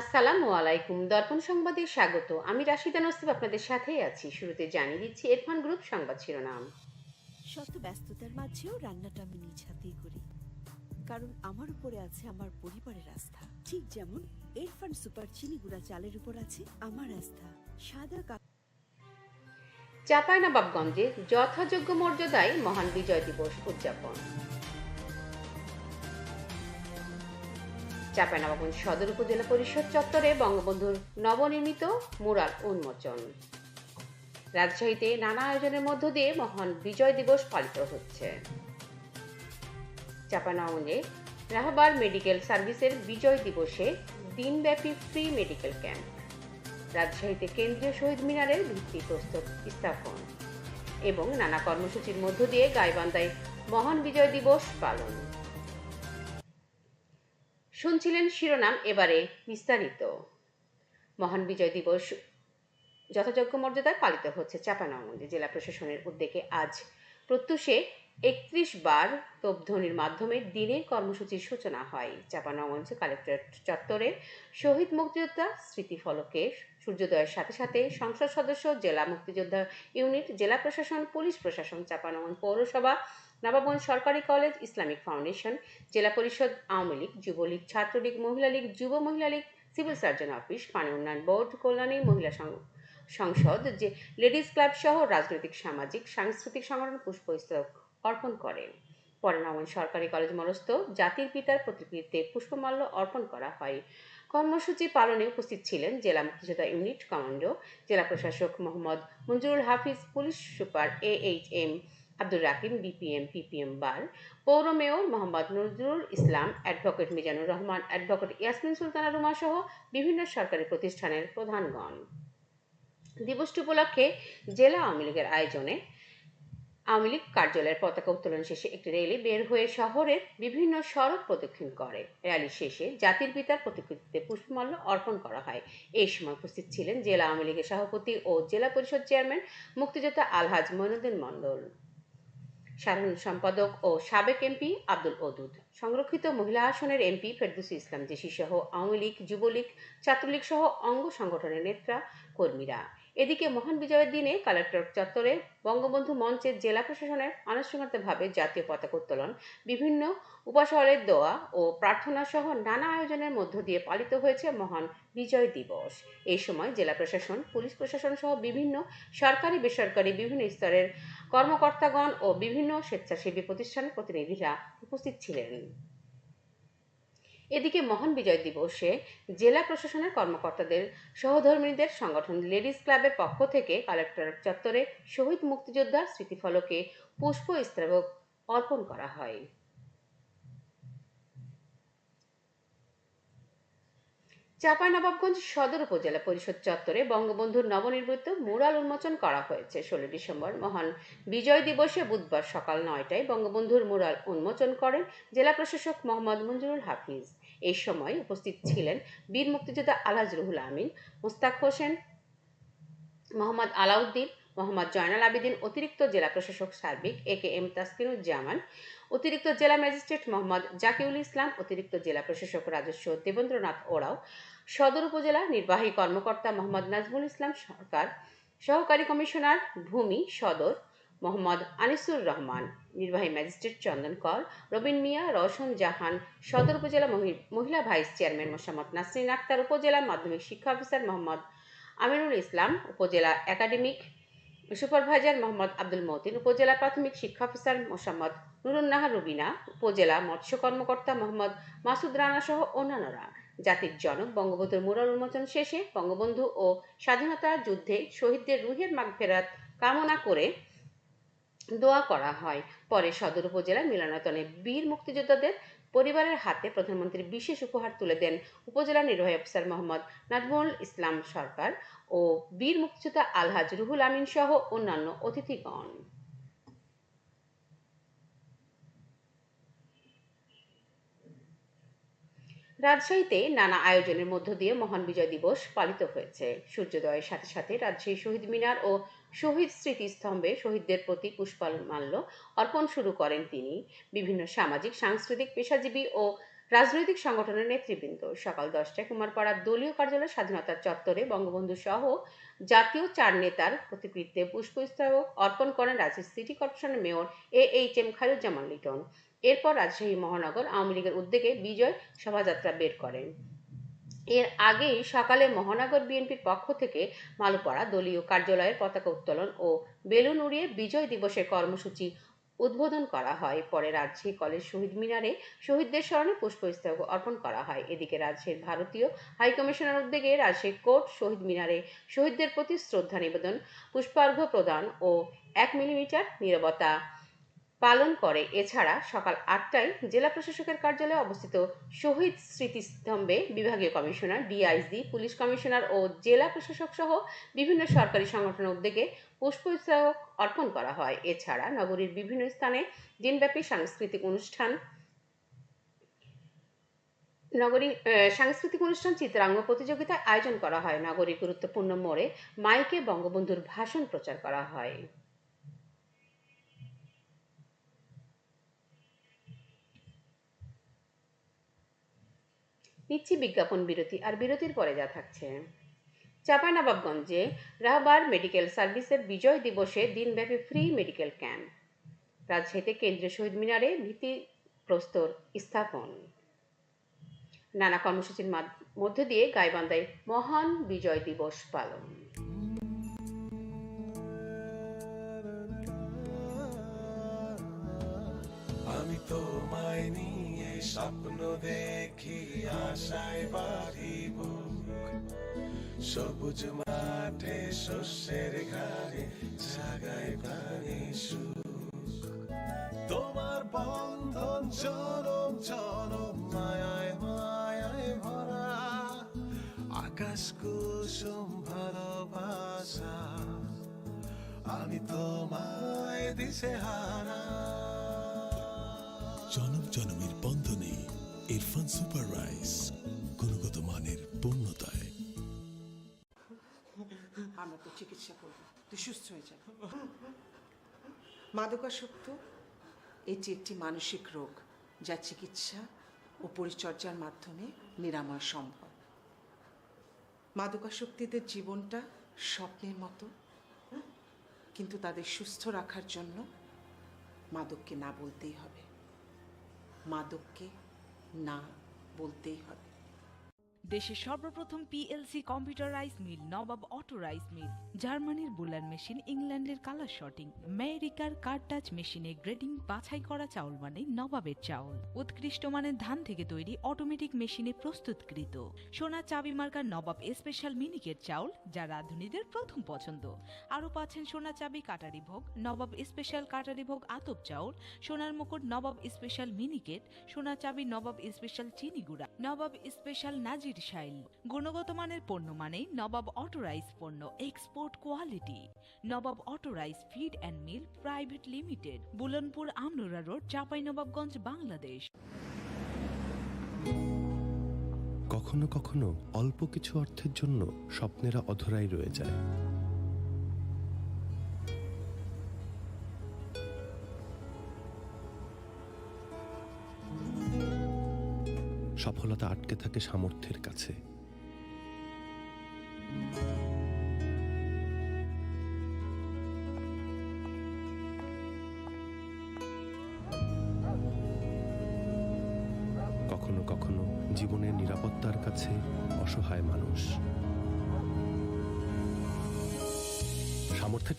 আসসালামু আলাইকুম। দর্পণ সংবাদে স্বাগত। আমি রাশিদা নসিব আপনাদের সাথেই আছি। শুরুতে জানিয়ে দিচ্ছি এরফান গ্রুপ সংবাদ শিরোনাম। শত ব্যস্ততার মাঝেও রান্নাটা আমি নিজ হাতেই করি। কারণ আমার উপরে আছে আমার পরিবারের আস্থা। ঠিক যেমন এরফান সুপার চিনি গুঁড়া চালের উপর আছে আমার আস্থা। সাদা কাপ চাঁপাইনবাবগঞ্জে যথাযোগ্য মর্যাদায় মহান বিজয় দিবস উদযাপন। চাঁপাইনবাবগঞ্জ সদর উপজেলা পরিষদ চত্বরে বঙ্গবন্ধুর নবনির্মিত মুরাল উন্মোচন। রাজশাহীতে নানা আয়োজনের মধ্য দিয়ে মহান বিজয় দিবস পালিত হচ্ছে। চাঁপাইনবাবগঞ্জে রাহবার মেডিকেল সার্ভিসের বিজয় দিবসে দিনব্যাপী ফ্রি মেডিকেল ক্যাম্প। রাজশাহীতে কেন্দ্রীয় শহীদ মিনারের ভিত্তিপ্রস্তর স্থাপন এবং নানা কর্মসূচির মধ্য দিয়ে গাইবান্ধায় মহান বিজয় দিবস পালন। শুনছিলেন শিরোনাম এবারে বিস্তারিত। মহান বিজয় দিবস যথাযোগ্য মর্যাদায় পালিত হচ্ছে চাঁপানগঞ্জে জেলা প্রশাসনের উদ্যোগে আজ প্রত্যুষে একত্রিশ বার তোপধ্বনির মাধ্যমে দিনের কর্মসূচির সূচনা হয়। চাঁপানগঞ্জ কালেক্টরেট চত্বরে শহীদ মুক্তিযোদ্ধা স্মৃতিফলকে সূর্যোদয়ের সাথে সাথে সংসদ সদস্য, জেলা মুক্তিযোদ্ধা ইউনিট, জেলা প্রশাসন, পুলিশ প্রশাসন চাঁপানগঞ্জ পৌরসভা নবাবগঞ্জ সরকারি কলেজ ইসলামিক ফাউন্ডেশন, জেলা পরিষদ আওয়ামী লীগ, যুবলীগ, ছাত্রলীগ মহিলা লীগ যুব মহিলা লীগ সিভিল সার্জন অফিস, পানি উন্নয়ন বোর্ড, কল্যাণী মহিলা সংসদ, যে লেডিস ক্লাব সহ রাজনৈতিক, সামাজিক, সাংস্কৃতিক সংগঠন পুষ্পস্তক অর্পণ করেন। পরে নবগঞ্জ সরকারি কলেজ মনস্থ জাতির পিতার প্রতিকৃতিতে পুষ্পমাল্য অর্পণ করা হয়। কর্মসূচি পালনে উপস্থিত ছিলেন জেলা মুক্তিযোদ্ধা ইউনিট কমান্ডো, জেলা প্রশাসক Mohammad Manjurul Hafiz, police super A H M Abdur Rakim BPM, PPM bar পৌর mayor Mohammad Nazrul Islam, advocate Mizanur Rahman, advocate Yasmin Sultana Ruma সহ বিভিন্ন সরকারি প্রতিষ্ঠানের প্রধানগণ। দিবসটি উপলক্ষে জেলা আওয়ামী লীগের আয়োজনে আওয়ামী লীগ কার্যালয়ের পতাকা উত্তোলন শেষে একটি র্যালি বের হয়ে শহরের বিভিন্ন সড়ক প্রদক্ষিণ করে। র্যালি শেষে জাতির পিতার প্রতিকৃতিতে পুষ্পমাল্য অর্পণ করা হয়। এই সময় উপস্থিত ছিলেন জেলা আওয়ামী লীগের সভাপতি ও জেলা পরিষদ চেয়ারম্যান মুক্তিযোদ্ধা আলহাজ মইনুদ্দিন মণ্ডল। সাধারণ সম্পাদক ও সাবেক এমপি আব্দুল ওদুদ। সংরক্ষিত মহিলা আসনের এমপি ফেরদুসি ইসলাম জেসি সহ আওয়ামী লীগ, যুবলীগ, ছাত্রলীগ সহ অঙ্গ সংগঠনের নেতা কর্মীরা। এদিকে মহান বিজয়ের দিনে কালেক্টর চত্বরে বঙ্গবন্ধু মঞ্চের জেলা প্রশাসনের আনুষ্ঠানিকভাবে জাতীয় পতাকা উত্তোলন, বিভিন্ন উপাসরের দোয়া ও প্রার্থনা সহ নানা আয়োজনের মধ্য দিয়ে পালিত হয়েছে মহান বিজয় দিবস। এই সময় জেলা প্রশাসন, পুলিশ প্রশাসন সহ বিভিন্ন সরকারি, বেসরকারি, বিভিন্ন স্তরের কর্মকর্তাগণ ও বিভিন্ন স্বেচ্ছাসেবী প্রতিষ্ঠানের প্রতিনিধিরা উপস্থিত ছিলেন। এদিকে মহান বিজয় দিবসে জেলা প্রশাসনের কর্মকর্তাদের, সহধর্মিনীদের সংগঠন লেডিস ক্লাবের পক্ষ থেকে কালেক্টর চত্বরে শহীদ মুক্তিযোদ্ধার স্মৃতিফলকে পুষ্প স্তবক অর্পণ করা হয়। চাঁপাইনবাবগঞ্জ সদর উপজেলা পরিষদ চত্বরে বঙ্গবন্ধুর নবনির্মিত মুরাল উন্মোচন করা হয়েছে। ষোলো ডিসেম্বর মহান বিজয় দিবসে বুধবার সকাল নয়টায় বঙ্গবন্ধুর মুরাল উন্মোচন করেন জেলা প্রশাসক মোহাম্মদ মঞ্জুরুল হাফিজ। এই সময় উপস্থিত ছিলেন বীর মুক্তিযোদ্ধা আলহাজ রুহুল আমিন, মুস্তাক হোসেন, মোহাম্মদ আলাউদ্দিন, মোহাম্মদ জয়নাল আবেদিন, অতিরিক্ত জেলা প্রশাসক সার্বিক এ কে এম তাসকিনুজ্জামান, অতিরিক্ত জেলা ম্যাজিস্ট্রেট মোহাম্মদ জাকিউল ইসলাম, অতিরিক্ত জেলা প্রশাসক রাজস্ব দেবেন্দ্রনাথ ওরাও সদর উপজেলা নির্বাহী কর্মকর্তা মোহাম্মদ নাজমুল ইসলাম সরকার, সহকারী কমিশনার ভূমি সদর মোহাম্মদ আনিসুর রহমান, নির্বাহী ম্যাজিস্ট্রেট চন্দন কর, রবিন মিয়া, রওশন জাহান, সদর উপজেলা মহিলা ভাইস চেয়ারম্যান মোসাম্মদ নাসরিন আক্তার, উপজেলা মাধ্যমিক শিক্ষা অফিসার মোহাম্মদ আমিনুল ইসলাম, উপজেলা একাডেমিক সুপারভাইজার মোহাম্মদ আব্দুল মতিন, উপজেলা প্রাথমিক শিক্ষা অফিসার মোসাম্মদ নুরুন্নাহার রুবিনা, উপজেলা মৎস্য কর্মকর্তা মোহাম্মদ মাসুদ রানা সহ অন্যান্যরা। জাতির জনক, বঙ্গবন্ধুর মুরাল উন্মোচন শেষে বঙ্গবন্ধু ও স্বাধীনতা যুদ্ধে শহীদদের রুহের মাগফেরাত কামনা করে দোয়া করা হয়। পরে সদর উপজেলা মিলনায়তনে বীর মুক্তিযোদ্ধাদের পরিবারের হাতে প্রধানমন্ত্রী বিশেষ উপহার তুলে দেন উপজেলা নির্বাহী অফিসার মোহাম্মদ নাজমুল ইসলাম সরকার ও বীর মুক্তিযোদ্ধা আলহাজ রুহুল আমিন সহ অন্যান্য অতিথিগণ। রাজশাহীতে নানা আয়োজনের মধ্য দিয়ে মহান বিজয় দিবস পালিত হয়েছে। সূর্যোদয়ের সাথে সাথে রাজশাহী শহীদ মিনার ও শহীদ স্মৃতিস্তম্ভে শহীদদের প্রতি পুষ্পামাল্য অর্পণ শুরু করেন তিনি। বিভিন্ন সামাজিক, সাংস্কৃতিক, পেশাজীবী ও রাজনৈতিক সংগঠনের নেতৃবৃন্দ। সকাল দশটায় কুমারপাড়ার দলীয় কার্যালয় স্বাধীনতার চত্বরে বঙ্গবন্ধু সহ জাতীয় চার নেতার প্রতিকৃতিতে পুষ্পস্তবক অর্পণ করেন রাজশাহী সিটি কর্পোরেশনের mayor A H M Khairuzzaman Liton. এরপর রাজশাহী মহানগর আওয়ামী লীগের উদ্যোগে বিজয় শোভাযাত্রা বের করেন। এর আগেই সকালে মহানগর বিএনপির পক্ষ থেকে মালুপাড়া দলীয় কার্যালয়ের পতাকা উত্তোলন ও বেলুন উড়িয়ে বিজয় দিবসের কর্মসূচি উদ্বোধন করা হয়। পরে রাজশাহী কলেজ শহীদ মিনারে শহীদদের স্মরণে পুষ্পস্তবক অর্পণ করা হয়। এদিকে রাজশাহীর ভারতীয় হাইকমিশনের উদ্যোগে রাজশাহী কোর্ট শহীদ মিনারে শহীদদের প্রতি শ্রদ্ধা নিবেদন, পুষ্পার্ঘ্য প্রদান ও এক মিলিমিটার নীরবতা পালন করে। এছাড়া সকাল আটটায় জেলা প্রশাসকের কার্যালয়ে অবস্থিত শহীদ স্মৃতিস্তম্ভে বিভাগীয় কমিশনার, ডিআইজি, পুলিশ কমিশনার ও জেলা প্রশাসক সহ বিভিন্ন সরকারি সংগঠনের উদ্যোগে পুষ্পস্তবক অর্পণ করা হয়। এছাড়া নগরীর বিভিন্ন স্থানে দিনব্যাপী সাংস্কৃতিক অনুষ্ঠান, নগরী সাংস্কৃতিক অনুষ্ঠান, চিত্রাঙ্গ প্রতিযোগিতার আয়োজন করা হয়। নগরীর গুরুত্বপূর্ণ মোড়ে মাইকে বঙ্গবন্ধুর ভাষণ প্রচার করা হয়। নিচ্ছি বিজ্ঞাপন বিরতি আর বিরতির পরে যা থাকছে। চাঁপাইনবাবগঞ্জে রাহবার মেডিকেল সার্ভিসের বিজয় দিবসে দিনব্যাপী ফ্রি মেডিকেল ক্যাম্প। রাজশাহীতে কেন্দ্রীয় শহীদ মিনারে ভিত্তি প্রস্তর স্থাপন। নানা কর্মসূচির মাধ- মধ্য দিয়ে গাইবান্ধায় মহান বিজয় দিবস পালন। আমি তোমায় নিয়ে স্বপ্ন দেখি আশায় বাড়িব সবুজ মাঠে শস্যের ঘাড়ে জাগায় প্রাণী তোমার বন্ধন চরম চরম, মায়ায় মায়ায় ভরা। আকাশ কুসুম ভালোবাসা, আমি তোমায় দিশে হারা। জনম জনমের বন্ধনে ইরফান সুপার রাইস গুণগত মানের পূর্ণতায়। আমরা তো চিকিৎসা করব, তুই সুস্থ হয়ে যাবে মাদকাসক্ত, এটি একটি মানসিক রোগ যা চিকিৎসা ও পরিচর্যার মাধ্যমে নিরাময় সম্ভব। মাদকাসক্তিদের জীবনটা স্বপ্নের মতো, কিন্তু তাদের সুস্থ রাখার জন্য মাদককে না বলতেই হবে। মাদককে না বলতেই হবে দেশের সর্বপ্রথম PLC computerise mill Nawab auto rice mill জার্মানির বুলার মেশিন, ইংল্যান্ডের কালার শটিং, আমেরিকার কার টাচ মেশিনে গ্রেডিং, বাছাই করা চাউল মানে নবাবের চাউল। উৎকৃষ্ট মানের ধান থেকে তৈরি অটোমেটিক মেশিনে প্রস্তুতকৃত। সোনা চাবি মার্কার নবাব স্পেশাল মিনিকেট চাউল, যা রাঁধুনিদের প্রথম পছন্দ। আরও পাচ্ছেন সোনা চাবি কাটারি ভোগ, নবাব স্পেশাল কাটারি ভোগ আতপ চাউল, সোনার মুকুট নবাব স্পেশাল মিনিকেট, সোনা চাবি নবাব স্পেশাল চিনি গুঁড়া, নবাব স্পেশাল নাজির শাইল গুণগত মানের পণ্য মানেই নবাব অটোরাইজ পণ্য export quality Nawab auto rice feed and mill private limited Bulonpur Amnura road Chapainawabganj, Bangladesh. কখনো কখনো অল্প কিছু অর্থের জন্য স্বপ্নেরা অধরাই রয়ে যায়। সফলতা আটকে থাকে সামর্থ্যের কাছে।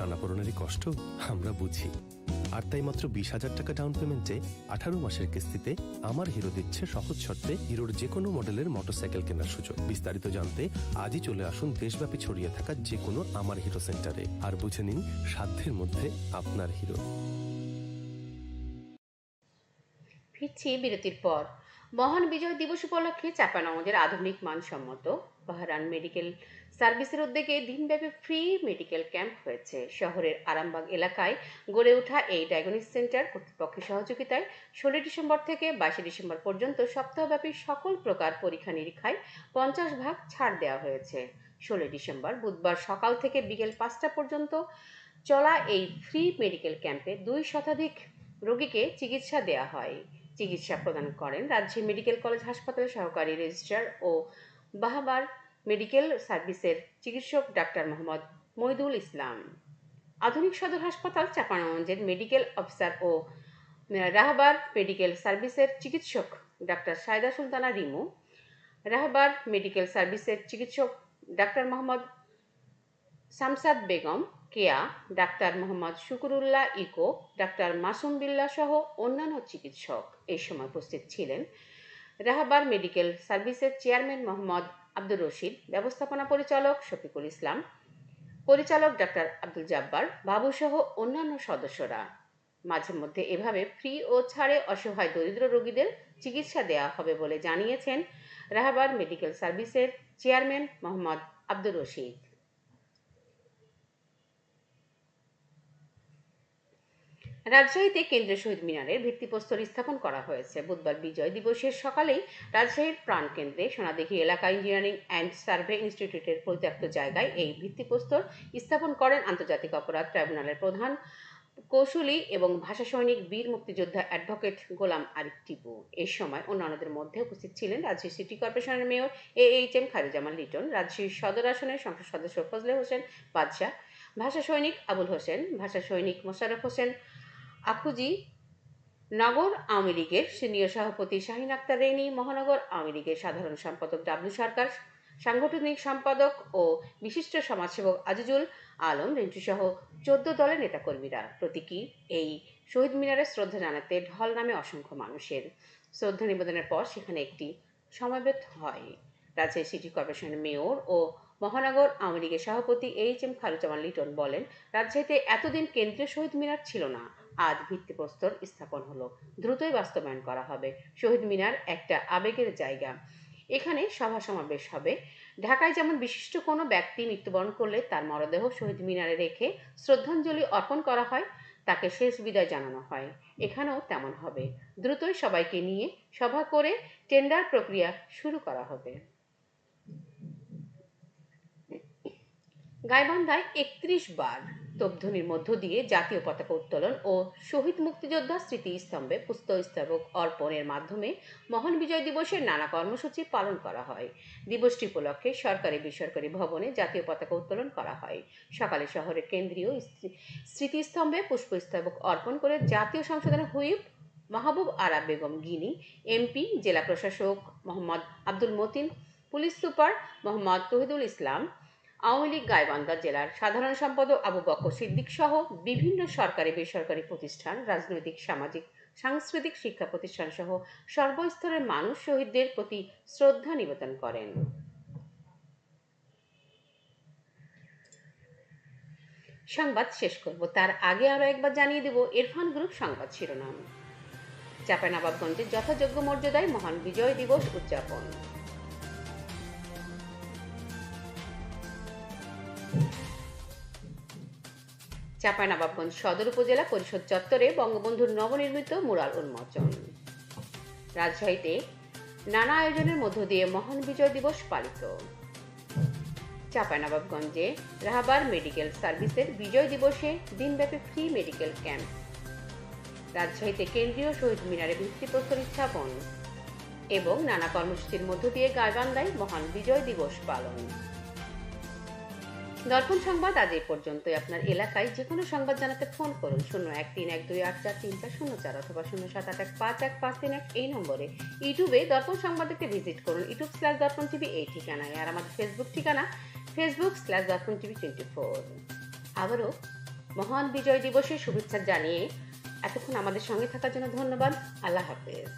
টানাপোড়নেরই কষ্ট আমরা বুঝি। আর তাই মাত্র বিশ হাজার টাকা ডাউন পেমেন্টে আঠারো মাসের কিস্তিতে আমার হিরো দিচ্ছে সহজ শর্তে হিরোর যে কোনো মডেলের মোটরসাইকেল কেনার সুযোগ। বিস্তারিত জানতে আজই চলে আসুন দেশব্যাপী ছড়িয়ে থাকা যে কোনো আমার হিরো সেন্টারে আর বুঝে নিন সাধ্যের মধ্যে আপনার হিরো ফিরছি বিরতির পর। মহান বিজয় দিবস উপলক্ষে চাপানগঞ্জের আধুনিক মানসম্মত বাহরান মেডিকেল সার্ভিসের উদ্যোগে দিনব্যাপী ফ্রি মেডিকেল ক্যাম্প হয়েছে। শহরের আরামবাগ এলাকায় গড়ে ওঠা এই ডায়াগনিস সেন্টার কর্তৃপক্ষের সহযোগিতায় ষোলোই ডিসেম্বর থেকে বাইশে ডিসেম্বর পর্যন্ত সপ্তাহব্যাপী সকল প্রকার পরীক্ষা নিরীক্ষায় পঞ্চাশ ভাগ ছাড় দেওয়া হয়েছে। ষোলোই ডিসেম্বর বুধবার সকাল থেকে বিকেল পাঁচটা পর্যন্ত চলা এই ফ্রি মেডিকেল ক্যাম্পে দুই শতাধিক রোগীকে চিকিৎসা দেওয়া হয়। চিকিৎসা প্রদান করেন রাজশাহী মেডিকেল কলেজ হাসপাতালের সহকারী রেজিস্ট্রার ও বাহাবার মেডিকেল সার্ভিসের চিকিৎসক ডাক্তার মোহাম্মদ মইদুল ইসলাম। আধুনিক সদর হাসপাতাল চাপানগঞ্জের মেডিকেল অফিসার ও রাহবার মেডিকেল সার্ভিসের চিকিৎসক ডাক্তার সায়দা সুলতানা রিমু, রাহবার মেডিকেল সার্ভিসের চিকিৎসক doctor Mohammad Shamsad Begum, Keya doctor Mohammad Shukrullah Eko, doctor Masum Billah সহ অন্যান্য চিকিৎসক এই সময় উপস্থিত ছিলেন। রাহাবার মেডিকেল সার্ভিসের চেয়ারম্যান মোহাম্মদ আব্দুর রশিদ, ব্যবস্থাপনা পরিচালক শফিকুল ইসলাম, পরিচালক ডাক্তার আব্দুল জাব্বার, বাবুসহ অন্যান্য সদস্যরা। মাঝে মধ্যে এভাবে ফ্রি ও ছাড়ে অসহায় দরিদ্র রোগীদের চিকিৎসা দেয়া হবে বলে জানিয়েছেন রাহাবাদ মেডিকেল সার্ভিসের চেয়ারম্যান মোহাম্মদ আব্দুর রশিদ। রাজশাহীতে কেন্দ্রীয় শহীদ মিনারের ভিত্তিপ্রস্তর স্থাপন করা হয়েছে। বুধবার বিজয় দিবসের সকালেই রাজশাহীর প্রাণকেন্দ্রে সোনাদিঘি এলাকা ইঞ্জিনিয়ারিং অ্যান্ড সার্ভে ইনস্টিটিউটের পরিত্যক্ত জায়গায় এই ভিত্তিপ্রস্তর স্থাপন করেন আন্তর্জাতিক অপরাধ ট্রাইব্যুনালের প্রধান কৌশলী এবং ভাষা সৈনিক, বীর মুক্তিযোদ্ধা অ্যাডভোকেট গোলাম আরিফ টিপু। এই সময় অন্যান্যদের মধ্যে উপস্থিত ছিলেন রাজশাহী সিটি কর্পোরেশনের mayor A H M Khairuzzaman Liton Rajshahi সদর আসনের সংসদ সদস্য ফজলে হোসেন বাদশাহ, ভাষা সৈনিক আবুল হোসেন, ভাষা সৈনিক মোশাররফ হোসেন আখুজি নগর আওয়ামী লীগের সিনিয়র সভাপতি শাহিন আক্তার রেনি মহানগর আওয়ামী লীগের সাধারণ সম্পাদক ডাবলু সরকার, সাংগঠনিক সম্পাদক ও বিশিষ্ট সমাজসেবক আজিজুল আলম রিন্টু সহ চোদ্দ দলের নেতাকর্মীরা। প্রতীকী এই শহীদ মিনারে শ্রদ্ধা জানাতে ঢল নামে অসংখ্য মানুষের। শ্রদ্ধা নিবেদনের পর সেখানে একটি সমাবেত হয়। রাজশাহী সিটি কর্পোরেশনের মেয়র ও মহানগর আওয়ামী লীগের সভাপতি এইচ এম খালুজ্জামান লিটন বলেন, রাজশাহীতে এতদিন কেন্দ্রীয় শহীদ মিনার ছিল না। আজ ভিত্তিপ্রস্তর স্থাপন হলো। দ্রুতই বাস্তবায়ন করা হবে। শহীদ মিনার একটা আবেগের জায়গা। এখানে সভা সমাবেশ হবে। ঢাকায় যেমন বিশিষ্ট কোনো ব্যক্তি মৃত্যুবরণ করলে তার মরদেহ শহীদ মিনারে রেখে শ্রদ্ধাঞ্জলি অর্পণ করা হয়, তাকে শেষ বিদায় জানানো হয়। এখানেও তেমন হবে। দ্রুতই সবাইকে নিয়ে সভা করে টেন্ডার প্রক্রিয়া শুরু করা হবে। গাইবান্ধায় একত্রিশ বার তোপধ্বনির মধ্য দিয়ে জাতীয় পতাকা উত্তোলন ও শহীদ মুক্তিযোদ্ধা স্মৃতিস্তম্ভে পুস্তস্তবক অর্পণের মাধ্যমে মহান বিজয় দিবসের নানা কর্মসূচি পালন করা হয়। দিবসটি উপলক্ষে সরকারি বেসরকারি ভবনে জাতীয় পতাকা উত্তোলন করা হয়। সকালে শহরের কেন্দ্রীয় স্মৃ- স্মৃতিস্তম্ভে পুষ্পস্তবক অর্পণ করে জাতীয় সংসদের হুইপ মাহবুব আরা বেগম গিনি, এমপি, জেলা প্রশাসক মোহাম্মদ আব্দুল মতিন, পুলিশ সুপার মোহাম্মদ তহিদুল ইসলাম আওয়ামী লীগ, গাইবান্ধা জেলার সাধারণ সম্পাদক আবু বকর সিদ্দিক সহ বিভিন্ন সরকারি, বেসরকারি প্রতিষ্ঠান, রাজনৈতিক, সামাজিক, সাংস্কৃতিক শিক্ষা প্রতিষ্ঠান সহ সর্বস্তরের মানুষ শহীদদের প্রতি শ্রদ্ধা নিবেদন করেন। সংবাদ শেষ করব। তার আগে আরও একবার জানিয়ে দেব, ইরফান গ্রুপ সংবাদ শিরোনাম। চাঁপাইনবাবগঞ্জে যথাযোগ্য মর্যাদায় মহান বিজয় দিবস উদযাপন। চাঁপাইনবাবগঞ্জ সদর উপজেলা পরিষদ চত্বরে বঙ্গবন্ধুর নবনির্মিত মুরাল উন্মোচন। রাজশাহীতে নানা আয়োজনের মধ্য দিয়ে মহান বিজয় দিবস পালিত। চাঁপাইনবাবগঞ্জে রাহাবার মেডিকেল সার্ভিসের বিজয় দিবসে দিনব্যাপী ফ্রি মেডিকেল ক্যাম্প। রাজশাহীতে কেন্দ্রীয় শহীদ মিনারে ভিত্তিপ্রস্তর স্থাপন এবং নানা কর্মসূচির মধ্য দিয়ে গাইবান্ধায় মহান বিজয় দিবস পালন। দর্পণ সংবাদ আজ এই পর্যন্তই। আপনার এলাকায় যে কোনো সংবাদ জানাতে ফোন করুন শূন্য এক তিন এক দুই আট চার তিন চার শূন্য চার অথবা শূন্য সাত আট এক পাঁচ এক পাঁচ তিন এক এই নম্বরে। ইউটিউবে দর্পণ সংবাদ দেখতে ভিজিট করুন, ইউটিউব স্ল্যাশ দর্পণ টিভি এই ঠিকানায় আর আমাদের ফেসবুক ঠিকানা, Facebook slash Darpan TV twenty four. আবারও মহান বিজয় দিবসের শুভেচ্ছা জানিয়ে এতক্ষণ আমাদের সঙ্গে থাকার জন্য ধন্যবাদ। আল্লাহ হাফেজ।